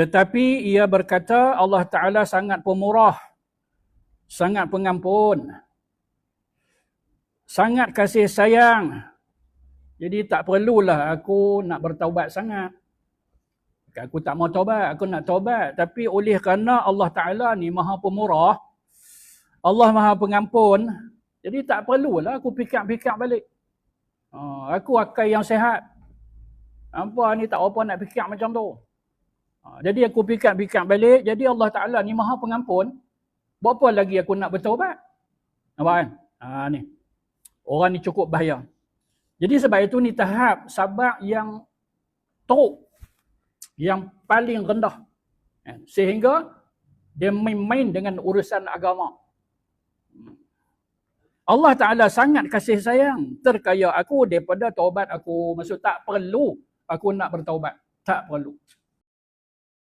Tetapi ia berkata Allah Ta'ala sangat pemurah, sangat pengampun, sangat kasih sayang. Jadi tak perlulah aku nak bertaubat sangat. Aku tak mau taubat, aku nak taubat. Tapi oleh kerana Allah Ta'ala ni maha pemurah, Allah maha pengampun, jadi tak perlulah aku pikir-pikir balik. Uh, aku akal yang sehat. Apa ni tak apa nak fikir macam tu. Uh, jadi aku fikir-fikir balik. Jadi Allah Ta'ala ni maha pengampun. Berapa lagi aku nak bertaubat? Nampak kan? Uh, ni. Orang ni cukup bahaya. Jadi sebab itu ni tahap sabar yang teruk. Yang paling rendah. Eh, sehingga dia main-main dengan urusan agama. Allah Ta'ala sangat kasih sayang terkaya aku daripada taubat aku. Maksud tak perlu aku nak bertaubat. Tak perlu.